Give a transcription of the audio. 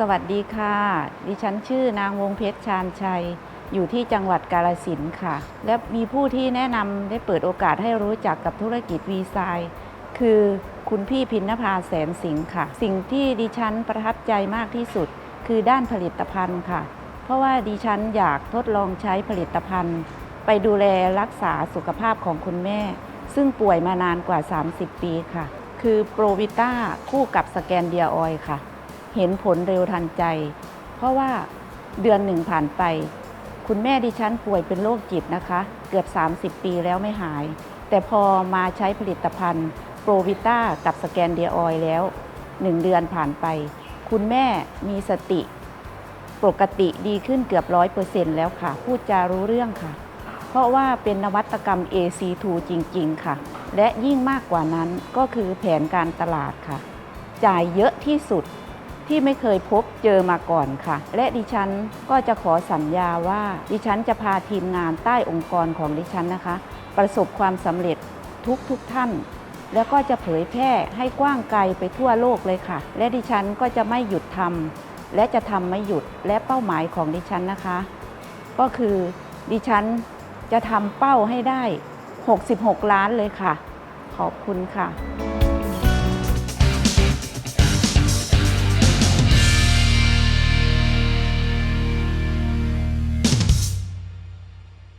สวัสดีค่ะ ดิฉันชื่อนางวงเพชรชาญชัย อยู่ที่จังหวัดกาลสินค่ะ และมีผู้ที่แนะนำได้เปิดโอกาสให้รู้จักกับธุรกิจวีไซคือคุณพี่พินภาแสนสิงห์ค่ะ สิ่งที่ดิฉันประทับใจมากที่สุด คือด้านผลิตภัณฑ์ค่ะ เพราะว่าดิฉันอยากทดลองใช้ผลิตภัณฑ์ ไปดูแลรักษาสุขภาพของคุณแม่ ซึ่งป่วยมานานกว่า 30 ปีค่ะ คือโปรวิต้าคู่กับสแกนเดียออยค่ะ เห็นผลเร็วทันใจ เพราะว่าเดือนหนึ่งผ่านไป คุณแม่ดิฉันป่วยเป็นโรคจิตนะคะ เกือบ 30 ปีแล้วไม่หาย แต่พอมาใช้ผลิตภัณฑ์โปรวิต้ากับสแกนเดียออยแล้ว 1 เดือนผ่านไป คุณแม่มีสติ ปกติดีขึ้นเกือบร้อยเปอร์เซ็นต์แล้วค่ะ พูดจารู้เรื่องค่ะ เพราะว่าเป็นนวัตกรรม AC2 จริง ๆ ค่ะ และยิ่งมากกว่านั้นก็คือแผนการตลาดค่ะ จ่ายเยอะที่สุด ที่ไม่เคยพบเจอมาก่อนค่ะ และดิฉันก็จะขอสัญญาว่า ดิฉันจะพาทีมงานใต้องค์กรของดิฉันนะคะ ประสบความสำเร็จทุกทุกท่าน แล้วก็จะเผยแพร่ให้กว้างไกลไปทั่วโลกเลยค่ะ และดิฉันก็จะไม่หยุดทำและจะทำไม่หยุดและเป้าหมายของดิฉันนะคะ ก็คือดิฉันจะทำเป้าให้ได้ 66 ล้านเลยค่ะ ขอบคุณค่ะ